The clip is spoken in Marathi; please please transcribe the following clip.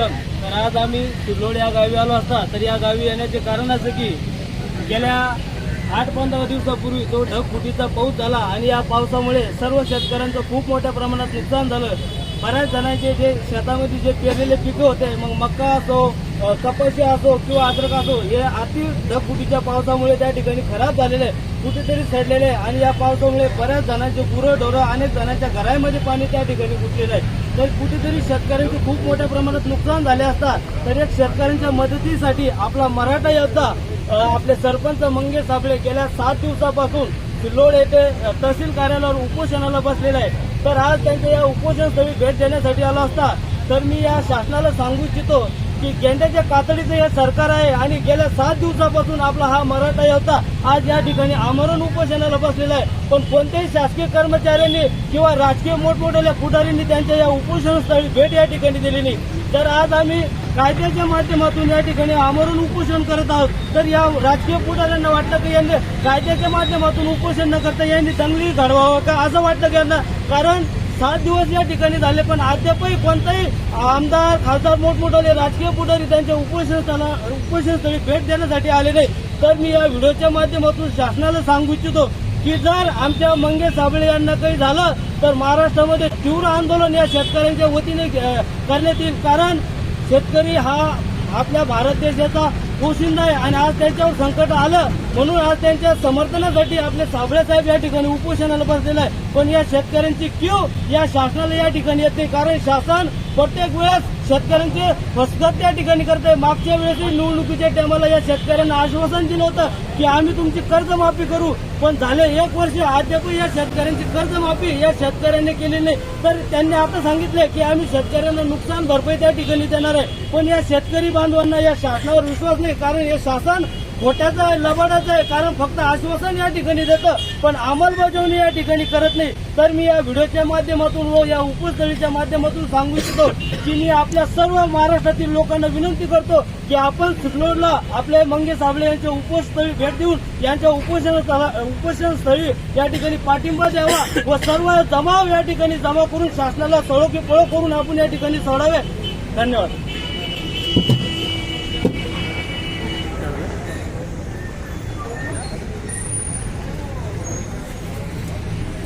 उपोषण तर आज आम्ही सिल्लोड या गावी आलो असता. तर या गावी येण्याचे कारण असं की गेल्या आठ पंधरा दिवसापूर्वी तो ढगफुटीचा पाऊस झाला आणि या पावसामुळे सर्व शेतकऱ्यांचं खूप मोठ्या प्रमाणात नुकसान झालं. बऱ्याच जणांचे जे शेतामध्ये जे पेरलेले पिकं होते मग मक्का असो कपाशी असो किंवा अद्रक असो हे अति ढगफुटीच्या पावसामुळे त्या ठिकाणी खराब झालेले आहे. कुठेतरी सडलेले आहे. आणि या पावसामुळे बऱ्याच जणांचे गुरं ढोरं अनेक जणांच्या घरामध्ये पाणी त्या ठिकाणी घुसलेलं आहे. तर कुठेतरी शेतकऱ्यांचे खूप मोठ्या प्रमाणात नुकसान झाले असतात. तर या शेतकऱ्यांच्या मदतीसाठी आपला मराठा योद्धा आपले सरपंच मंगेश साबळे गेल्या सात दिवसापासून सिल्लोड येथे तहसील कार्यालयावर उपोषणाला बसलेला आहे. तर आज त्यांच्या या उपोषणस्थळी भेट देण्यासाठी आला असता तर मी या शासनाला सांगू इच्छितो की गेंड्याच्या कातडीचं हे सरकार आहे आणि गेल्या सात दिवसापासून आपला हा मराठा योद्धा आज या ठिकाणी आमरण उपोषणाला बसलेला आहे. पण कोणत्याही शासकीय कर्मचाऱ्यांनी किंवा राजकीय मोठमोठ्या पुढाऱ्यांनी त्यांच्या या उपोषणस्थळी भेट या ठिकाणी दिली नाही. तर आज आम्ही कायद्याच्या माध्यमातून या ठिकाणी आमरण उपोषण करत आहोत. तर या राजकीय पुढाऱ्यांना वाटतं की यांनी कायद्याच्या माध्यमातून उपोषण न करता यांनी दंगली घडवावं का? असं वाटतं की यांना कारण सात दिवस या ठिकाणी झाले पण अद्यापही कोणताही आमदार खासदार मोठमोठाले राजकीय पुढारी त्यांच्या उपोषणस्थाना उपोषणस्थळी भेट देण्यासाठी आले नाही. तर मी या व्हिडिओच्या माध्यमातून शासनाला सांगू इच्छितो की जर आमच्या मंगेश साबळे यांना काही झालं तर महाराष्ट्रामध्ये तीव्र आंदोलन या शेतकऱ्यांच्या वतीने करण्यात येईल. कारण शेतकरी हा आपल्या भारत देशाचा पोशिंदा आहे आणि आज त्यांच्यावर संकट आलं म्हणून आज त्यांच्या समर्थनासाठी आपले साबळे साहेब या ठिकाणी उपोषणाला बसलेलं आहे पण या शेतकऱ्यांची क्यू या शासनाला या ठिकाणी येते. कारण शासन प्रत्येक वेळेस शेतकऱ्यांचे फसगत त्या ठिकाणी करते मागच्या वेळेस निवडणुकीच्या टायमाला या शेतकऱ्यांना आश्वासन दिलं होतं की आम्ही तुमची कर्जमाफी करू. पण झाले एक वर्ष अद्यापही या शेतकऱ्यांची कर्जमाफी या शेतकऱ्यांनी केली नाही. तर त्यांनी आता सांगितलं की आम्ही शेतकऱ्यांना नुकसान भरपाई त्या ठिकाणी देणार आहे. पण या शेतकरी बांधवांना या शासनावर विश्वास नाही. कारण हे शासन खोट्याचं आहे लबाडाचं आहे कारण फक्त आश्वासन या ठिकाणी देतं पण अंमलबजावणी या ठिकाणी करत नाही. तर मी या व्हिडिओच्या माध्यमातून व या उपस्थळीच्या माध्यमातून सांगू इच्छितो की मी आपल्या सर्व महाराष्ट्रातील लोकांना विनंती करतो की आपण चिखलोडला आपले मंगे साबळे यांच्या उपस्थळी भेट देऊन यांच्या उपोषण उपोषणस्थळी या ठिकाणी पाठिंबा द्यावा व सर्व जमाव या ठिकाणी जमा करून शासनाला सळो की पळो करून आपण या ठिकाणी सोडावे. धन्यवाद.